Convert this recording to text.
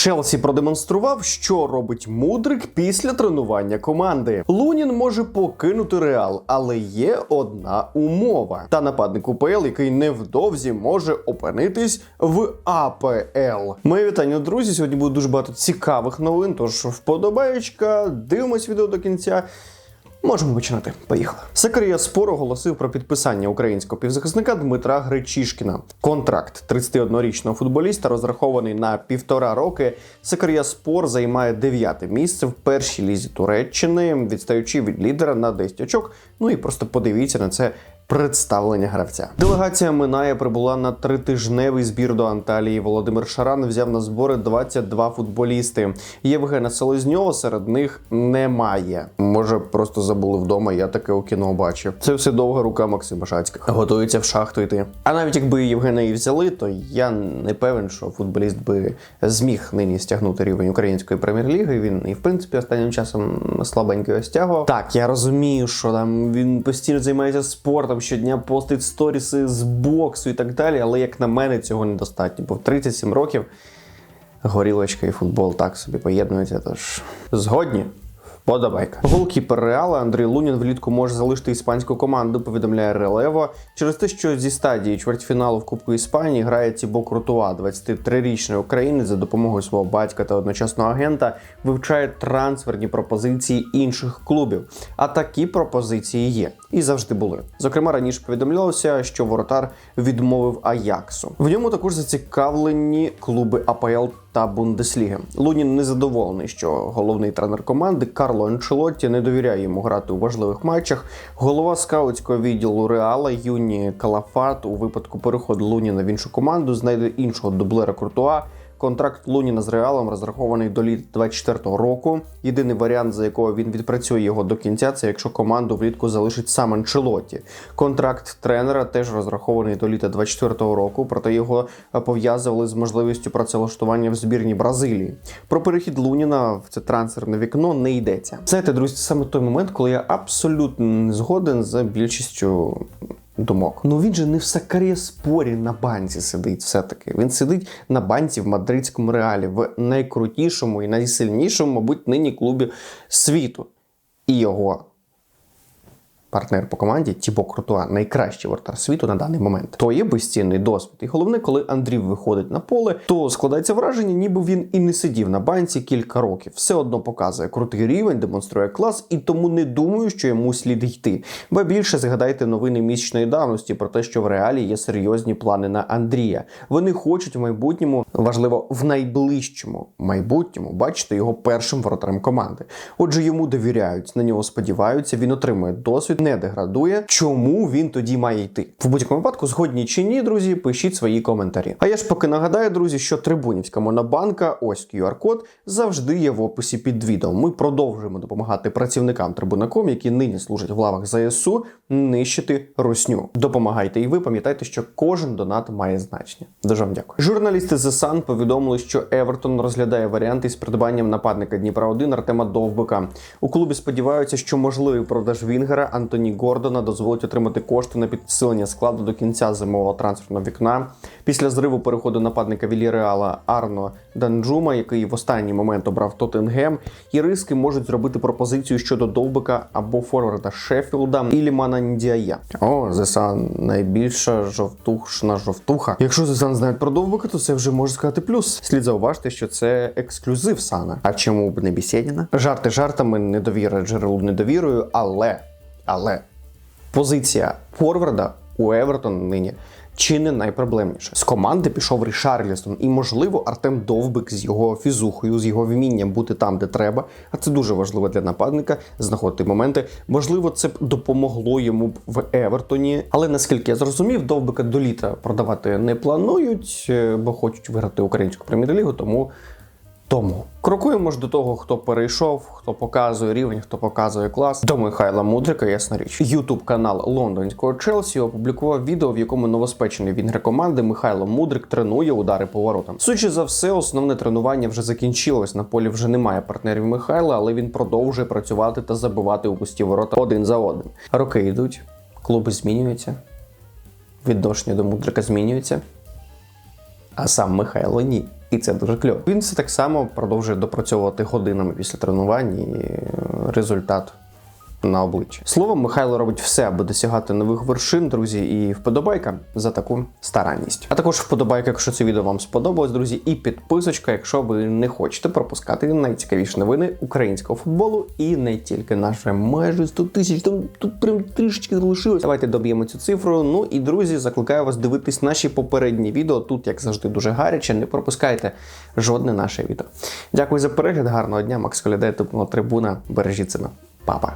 Челсі продемонстрував, що робить мудрик після тренування команди. Лунін може покинути реал, але є одна умова. Та нападник УПЛ, який невдовзі може опинитись в АПЛ. Моє вітання, друзі. Сьогодні буде дуже багато цікавих новин. Тож вподобаєчка, дивимось відео до кінця. Можемо починати. Поїхали. Секрія Спор оголосив про підписання українського півзахисника Дмитра Гречішкіна. Контракт 31-річного футболіста розрахований на півтора роки. Секрія Спор займає дев'яте місце в першій лізі Туреччини, відстаючи від лідера на 10 очок. Ну і просто подивіться на це. Представлення гравця делегація Минає прибула на тритижневий збір до Анталії. Володимир Шаран взяв на збори 22 футболісти. Євгена Селезньова серед них немає. Може, просто забули вдома. Я таке у кіно бачив. Це все довга рука Максима Шацького. Готується в шахту йти. А навіть якби Євгена і взяли, то я не певен, що футболіст би зміг нині стягнути рівень української прем'єр-ліги. Він і в принципі останнім часом слабенько його стягував. Так, я розумію, що там він постійно займається спортом щодня постить сторіси з боксу і так далі. Але як на мене, цього недостатньо. Бо в 37 років горілочка і футбол так собі поєднуються. Тож згодні. Подобайка. Голкіпер Реала Андрій Лунін влітку може залишити іспанську команду. Повідомляє Релево через те, що зі стадії чвертьфіналу в Кубку Іспанії грає Тібо Крутуа, 23-річний українець за допомогою свого батька та одночасного агента вивчає трансферні пропозиції інших клубів. А такі пропозиції є і завжди були. Зокрема, раніше повідомлялося, що воротар відмовив Аяксу. В ньому також зацікавлені клуби АПЛ та Бундесліги. Лунін незадоволений, що головний тренер команди Карло Анчелотті не довіряє йому грати у важливих матчах. Голова скаутського відділу Реала Юні Калафат у випадку переходу Луніна в іншу команду знайде іншого дублера Куртуа. Контракт Луніна з Реалом розрахований до літ 24-го року. Єдиний варіант, за якого він відпрацює його до кінця, це якщо команду влітку залишить сам Анчелотті. Контракт тренера теж розрахований до літа 24-го року, проте його пов'язували з можливістю працевлаштування в збірні Бразилії. Про перехід Луніна в це трансферне вікно не йдеться. Знаєте, друзі, саме той момент, коли я абсолютно не згоден з більшістю думок. Ну він же не в Сакаріспорі на банці сидить. Все таки він сидить на банці в мадридському реалі, в найкрутішому і найсильнішому, мабуть, нині клубі світу. І його партнер по команді Тібо Крутуа, найкращий вратар світу на даний момент. То є безцінний досвід. І головне, коли Андрій виходить на поле, то складається враження, ніби він і не сидів на банці кілька років. Все одно показує крутий рівень, демонструє клас, і тому не думаю, що йому слід йти. Ба більше згадайте новини місячної давності про те, що в реалі є серйозні плани на Андрія. Вони хочуть в майбутньому, важливо, в найближчому майбутньому бачити його першим воротарем команди. Отже, йому довіряють, на нього сподіваються, він отримує досвід не деградує. Чому він тоді має йти? В будь-якому випадку, згодні чи ні, друзі, пишіть свої коментарі. А я ж поки нагадаю, друзі, що Трибунівська монобанка, ось QR-код, завжди є в описі під відео. Ми продовжуємо допомагати працівникам Трибунаком, які нині служать в лавах ЗСУ, нищити русню. Допомагайте, і ви пам'ятайте, що кожен донат має значення. Дуже вам дякую. Журналісти The Sun повідомили, що Евертон розглядає варіанти з придбанням нападника Дніпра 1 Артема Довбика. У клубі сподіваються, що можливий продаж Вінгера Антоні Гордона дозволить отримати кошти на підсилення складу до кінця зимового трансферного вікна. Після зриву переходу нападника Вільяреала Арно Данджума, який в останній момент обрав Тоттенгем, іриски можуть зробити пропозицію щодо Довбика або форварда Шеффілда і Лімана Ndіая. О, Зесан найбільша жовтушна жовтуха. Якщо Зесан знають про Довбика, то це вже може сказати плюс. Слід зауважити, що це ексклюзив Сана. А чому б не Бісєдіна? Жарти жартами, недовіра джерелу недовірою, але але позиція форварда у Евертон нині чи не найпроблемніше. З команди пішов Рішарлісон, і, можливо, Артем Довбик з його фізухою, з його вмінням бути там, де треба. А це дуже важливо для нападника знаходити моменти. Можливо, це б допомогло йому б в Евертоні. Але наскільки я зрозумів, Довбика до літа продавати не планують, е, бо хочуть виграти українську прем'єр-лігу, тому. Тому крокуємо ж до того, хто перейшов, хто показує рівень, хто показує клас. До Михайла Мудрика, ясна річ. Ютуб канал лондонського Челсі опублікував відео, в якому новоспечений вінгер команди Михайло Мудрик тренує удари поворотом. Судячи за все, основне тренування вже закінчилось. На полі вже немає партнерів Михайла, але він продовжує працювати та забивати у пусті ворота один за одним. Роки йдуть, клуби змінюються, відношення до Мудрика змінюється, а сам Михайло ні. І це дуже кльово. Він це так само продовжує допрацьовувати годинами після тренувань і е, результат на обличчі. Словом, Михайло робить все, аби досягати нових вершин, друзі, і вподобайка за таку старанність. А також вподобайка, якщо це відео вам сподобалось, друзі, і підписочка, якщо ви не хочете пропускати найцікавіші новини українського футболу і не тільки наше майже 100 тисяч. Там тут прям трішечки залишилось. Давайте доб'ємо цю цифру. Ну і друзі, закликаю вас дивитись наші попередні відео. Тут, як завжди, дуже гаряче. Не пропускайте жодне наше відео. Дякую за перегляд. Гарного дня. Макс Колядай, трибуна. Бережіть себе. Папа.